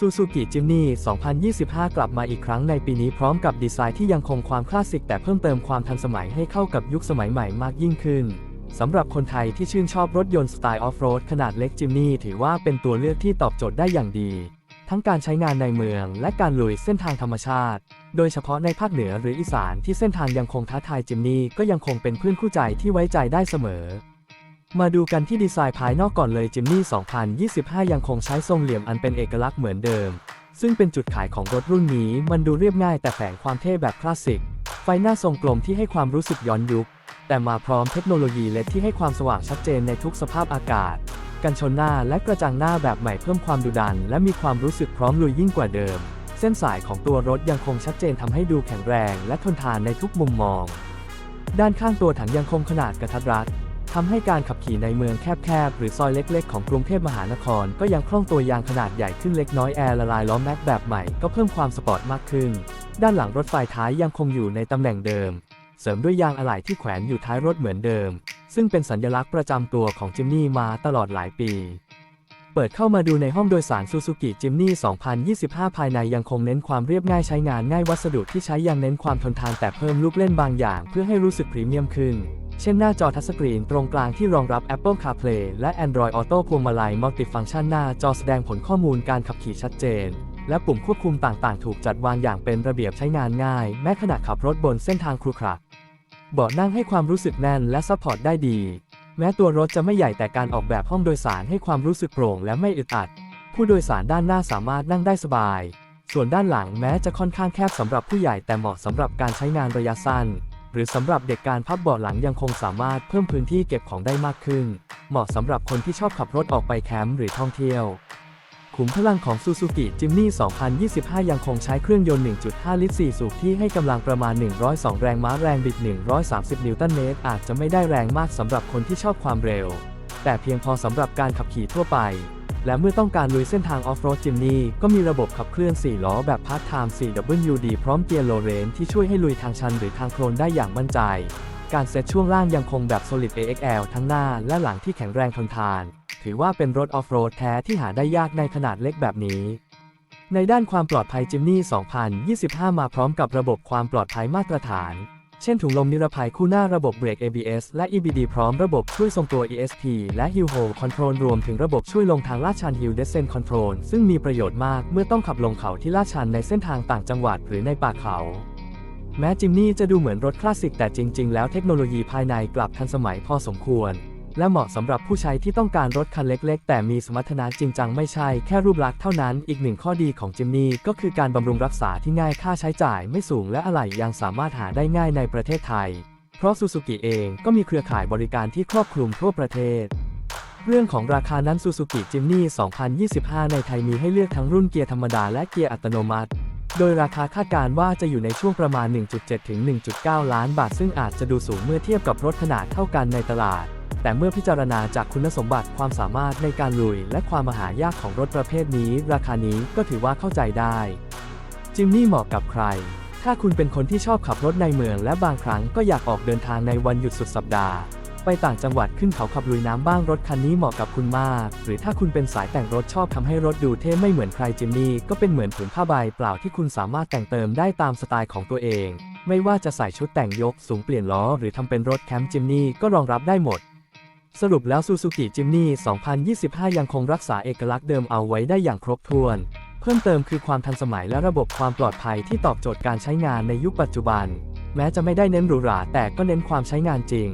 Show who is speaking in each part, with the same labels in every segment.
Speaker 1: Suzuki Jimny 2025 กลับมาอีกครั้งในปีนี้พร้อมกับดีไซน์ที่ยังคงความคลาสสิกแต่เพิ่มเติมความทันสมัยให้เข้ากับยุคสมัยใหม่มากยิ่งขึ้น สำหรับคนไทยที่ชื่นชอบรถยนต์สไตล์ออฟโรดขนาดเล็ก Jimny ถือว่าเป็นตัวเลือกที่ตอบโจทย์ได้อย่างดี ทั้งการใช้งานในเมืองและการลุยเส้นทางธรรมชาติ โดยเฉพาะในภาคเหนือหรืออีสานที่เส้นทางยังคงท้าทายจิมนี่ก็ยังคงเป็นเพื่อนคู่ใจที่ไว้ใจได้เสมอ มาดูกันที่ดีไซน์ภายนอกก่อนเลยจิมนี่2025 ยังคงใช้ทรงเหลี่ยมอันเป็นเอกลักษณ์เหมือนเดิม ซึ่งเป็นจุดขายของรถรุ่นนี้ มันดูเรียบง่ายแต่แฝงความเท่แบบคลาสสิก ไฟหน้าทรงกลมที่ให้ความรู้สึกย้อนยุค แต่มาพร้อมเทคโนโลยีเลดที่ให้ความสว่างชัดเจนในทุกสภาพอากาศ กันชนหน้าและกระจังหน้าแบบใหม่เพิ่มความดุดัน และมีความรู้สึกพร้อมลุยยิ่งกว่าเดิม เส้นสายของตัวรถยังคงชัดเจนทำให้ดูแข็งแรง และทนทานในทุกมุมมอง ด้านข้างตัวถังยังคงขนาดกระทัดรัด ทำให้การขับขี่ในเมืองแคบๆ หรือซอยเล็กๆ ของกรุงเทพมหานคร ก็ยังคล่องตัวยางขนาดใหญ่ขึ้นเล็กน้อยแอร์ละลายล้อแม็กแบบใหม่ก็เพิ่มความสปอร์ตมากขึ้น ด้านหลังรถไฟท้ายยังคงอยู่ในตำแหน่งเดิม เสริมด้วยยางอะไหล่ที่แขวนอยู่ท้ายรถเหมือนเดิม ซึ่งเป็นสัญลักษณ์ประจำตัวของจิมนี่มาตลอดหลายปีเปิดเข้ามาดูในห้องโดยสารซูซูกิจิมนี่2025 ภายในยังคงเน้นความเรียบง่ายใช้งานง่ายวัสดุที่ใช้ยังเน้นความทนทานแต่เพิ่มลูกเล่นบางอย่างเพื่อให้รู้สึกพรีเมียมขึ้น เช่นหน้าจอทัชสกรีนตรงกลางที่รองรับ Apple CarPlay และ Android Auto พวงมาลัยมัลติฟังก์ชันหน้าจอแสดงผลข้อมูลการขับขี่ชัดเจน และปุ่มควบคุมต่างๆ ถูกจัดวางอย่างเป็นระเบียบใช้งานง่าย แม้ขณะขับรถบนเส้นทางครุขระเบาะนั่งให้ความรู้สึกแน่นและซัพพอร์ตได้ดี แม้ตัวรถจะไม่ใหญ่แต่การออกแบบห้องโดยสารให้ความรู้สึกโปร่งและไม่อึดอัด ผู้โดยสารด้านหน้าสามารถนั่งได้สบาย ส่วนด้านหลังแม้จะค่อนข้างแคบสำหรับผู้ใหญ่แต่เหมาะสำหรับการใช้งานระยะสั้น หรือสำหรับเด็กการพับเบาะหลังยังคงสามารถเพิ่มพื้นที่เก็บของได้มากขึ้น เหมาะสำหรับคนที่ชอบขับรถออกไปแคมป์หรือท่องเที่ยว ขุมพลังของ Suzuki Jimny 2025 ยังคงใช้เครื่องยนต์ 1.5 ลิตร 4 สูบที่ให้กำลังประมาณ 102 แรงม้าแรงบิด 130 นิวตันเมตร อาจจะไม่ได้แรงมากสำหรับคนที่ชอบความเร็ว แต่เพียงพอสำหรับการขับขี่ทั่วไป และเมื่อต้องการลุยเส้นทางออฟโรดจิมนี่ก็มีระบบขับเคลื่อน 4 ล้อแบบพาร์ทไทม์ 4WD พร้อมเกียร์โลเรนที่ช่วยให้ลุยทางชันหรือทางโคลนได้อย่างมั่นใจ การเซตช่วงล่างยังคงแบบ Solid AXL ทั้งหน้าและหลังที่แข็งแรงทนทาน ถือว่าเป็นรถออฟโรดแท้ที่หาได้ยากในขนาดเล็กแบบนี้ในด้านความปลอดภัยจิมนี่ 2025 มาพร้อมกับระบบความปลอดภัยมาตรฐาน เช่นถุงลมนิรภัยคู่หน้าระบบเบรก ABS และ EBD พร้อมระบบช่วยทรงตัว ESP และ Hill Hold Control รวมถึงระบบช่วยลงทางลาดชัน Hill Descent Control ซึ่งมีประโยชน์มากเมื่อต้องขับลงเขาที่ลาดชันในเส้นทางต่างจังหวัดหรือในป่าเขา แม้จิมนี่จะดูเหมือนรถคลาสสิกแต่จริง ๆ แล้วเทคโนโลยีภายในกลับทันสมัยพอสมควร และเหมาะสำหรับผู้ใช้ที่ต้องการรถคันเล็ก ๆ แต่มีสมรรถนะจริงจังไม่ใช่แค่รูปลักษณ์เท่านั้น อีกหนึ่งข้อดีของจิมนี่ก็คือการบำรุงรักษาที่ง่ายค่าใช้จ่ายไม่สูงและอะไหล่ยังสามารถหาได้ง่ายในประเทศไทย เพราะซูซูกิเองก็มีเครือข่ายบริการที่ครอบคลุมทั่วประเทศเรื่องของราคานั้นซูซูกิจิมนี่2025 ในไทยมีให้เลือกทั้งรุ่นเกียร์ธรรมดาและเกียร์อัตโนมัติ โดยราคาคาดการว่าจะอยู่ในช่วงประมาณ 1.7 ถึง 1.9 ล้านบาท ซึ่งอาจจะดูสูงเมื่อเทียบกับรถขนาดเท่ากันในตลาด แต่เมื่อพิจารณาจากคุณสมบัติความสามารถในการลุย และความมหายากของรถประเภทนี้ ราคานี้ก็ถือว่าเข้าใจได้จิมนี่เหมาะกับใคร ถ้าคุณเป็นคนที่ชอบขับรถในเมืองและบางครั้งก็อยากออกเดินทางในวันหยุดสุดสัปดาห์ ไปต่างจังหวัดขึ้นเขาขับลุยน้ำบ้างรถคันนี้เหมาะกับคุณมาก หรือถ้าคุณเป็นสายแต่งรถชอบทำให้รถดูเท่ไม่เหมือนใครจิมนี่ก็เป็นเหมือนผืนผ้าใบเปล่าที่คุณสามารถแต่งเติมได้ตามสไตล์ของตัวเอง ไม่ว่าจะใส่ชุดแต่งยกสูงเปลี่ยนล้อหรือทำเป็นรถแคมป์จิมนี่ก็รองรับได้หมด สรุปแล้วซูซูกิจิมนี่2025 ยังคงรักษาเอกลักษณ์เดิมเอาไว้ได้อย่างครบถ้วน เพิ่มเติมคือความทันสมัยและระบบความปลอดภัยที่ตอบโจทย์การใช้งานในยุคปัจจุบัน แม้จะไม่ได้เน้นหรูหราแต่ก็เน้นความใช้งานจริง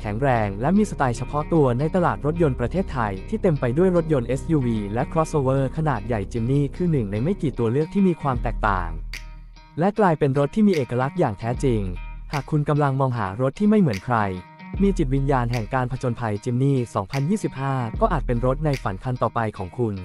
Speaker 1: แข็งแรงและมีสไตล์เฉพาะตัวในตลาดรถยนต์ประเทศไทย ที่เต็มไปด้วยรถยนต์ SUV และ crossover ขนาดใหญ่จิมนี่คือหนึ่งในไม่กี่ตัวเลือกที่มีความแตกต่าง และกลายเป็นรถที่มีเอกลักษณ์อย่างแท้จริง หากคุณกำลังมองหารถที่ไม่เหมือนใคร มีจิตวิญญาณแห่งการผจญภัยจิมนี่ 2025 ก็อาจเป็นรถในฝันคันต่อไปของคุณ